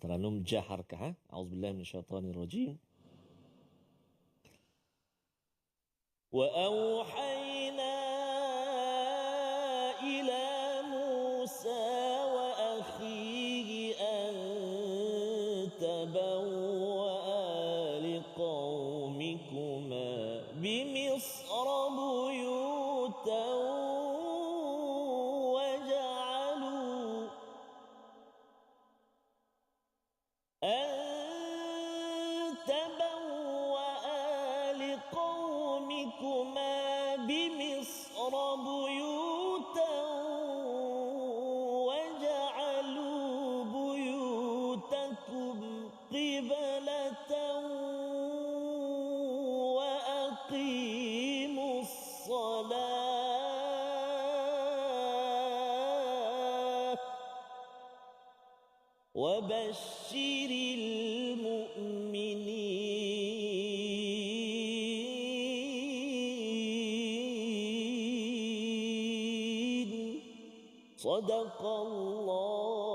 ترى لهم جا حركة ها؟ أعوذ بالله من الشيطان الرجيم. وأوحينا إلى موسى وأخيه أن تبوأ لقومكما بمصر بيوتا أن تبوأ لقومكما بمصر بيوتا وبشر المؤمنين. صدق الله.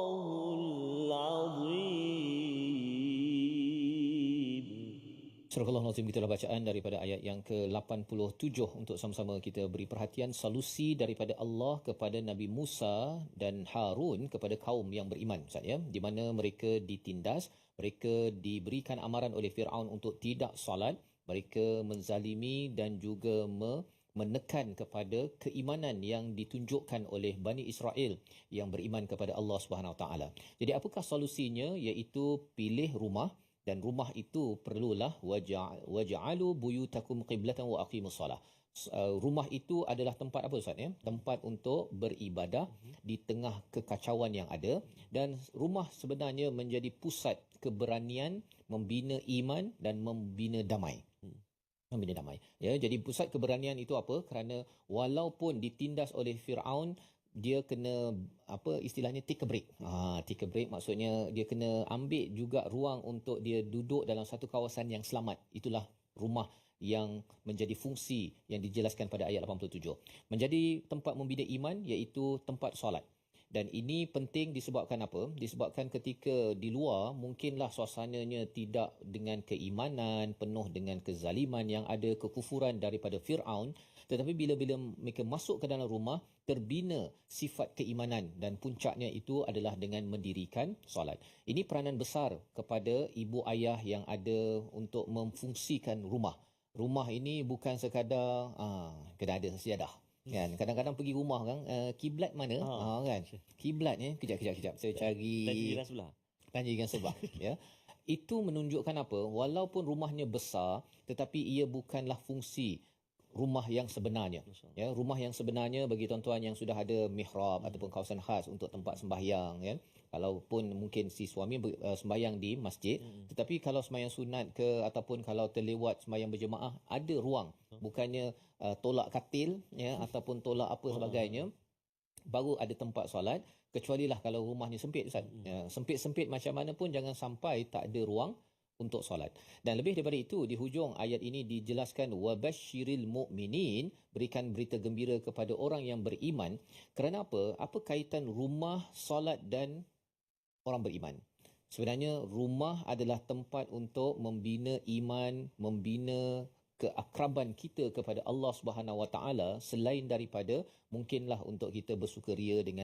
Surah Nazim kita bacaan daripada ayat yang ke-87. Untuk sama-sama kita beri perhatian solusi daripada Allah kepada Nabi Musa dan Harun kepada kaum yang beriman Ustaz ya. Di mana mereka ditindas mereka diberikan amaran oleh Firaun untuk tidak solat mereka menzalimi dan juga me- menekan kepada keimanan yang ditunjukkan oleh Bani Israel yang beriman kepada Allah Subhanahu Wa Taala. Jadi apakah solusinya iaitu pilih rumah dan rumah itu perlulah waja- waja'alu buyutakum qiblatan wa aqimus solah. Uh, rumah itu adalah tempat apa Ustaz ya? Tempat untuk beribadah di tengah kekacauan yang ada dan rumah sebenarnya menjadi pusat keberanian membina iman dan membina damai membina damai. Ya, jadi pusat keberanian itu apa? Kerana walaupun ditindas oleh Firaun, dia kena apa istilahnya take a break. Ha, take a break maksudnya dia kena ambil juga ruang untuk dia duduk dalam satu kawasan yang selamat. Itulah rumah yang menjadi fungsi yang dijelaskan pada ayat 87. Menjadi tempat membina iman iaitu tempat solat. Dan ini penting disebabkan apa? Disebabkan ketika di luar mungkinlah suasananya tidak dengan keimanan, penuh dengan kezaliman yang ada, kekufuran daripada Firaun, tetapi bila-bila mereka masuk ke dalam rumah terbina sifat keimanan dan puncaknya itu adalah dengan mendirikan solat. Ini peranan besar kepada ibu ayah yang ada untuk memfungsikan rumah. Rumah ini bukan sekadar ah kena ada sejadah kan kadang-kadang pergi rumah kan uh, kiblat mana? Ha. ha kan? Kiblat ni kejap kejap kejap. Saya cari sebelah. tanya jiran sebelah ya. Itu menunjukkan apa? Walaupun rumahnya besar tetapi ia bukanlah fungsi rumah yang sebenarnya ya rumah yang sebenarnya bagi tuan-tuan yang sudah ada mihrab hmm. ataupun kawasan khas untuk tempat sembahyang ya kalaupun mungkin si suami ber- uh, sembahyang di masjid hmm. tetapi kalau sembahyang sunat ke ataupun kalau terlewat sembahyang berjemaah ada ruang bukannya uh, tolak katil ya ataupun tolak apa sebagainya baru ada tempat solat kecualilah kalau rumahnya sempit Ustaz. Ya, sempit-sempit macam mana pun jangan sampai tak ada ruang untuk solat. Dan lebih daripada itu di hujung ayat ini dijelaskan wabasyiril mu'minin berikan berita gembira kepada orang yang beriman. Kerana apa? Apa kaitan rumah, solat dan orang beriman? Sebenarnya rumah adalah tempat untuk membina iman, membina keakraban kita kepada Allah Subhanahu Wa Taala selain daripada mungkinlah untuk kita bersukaria dengan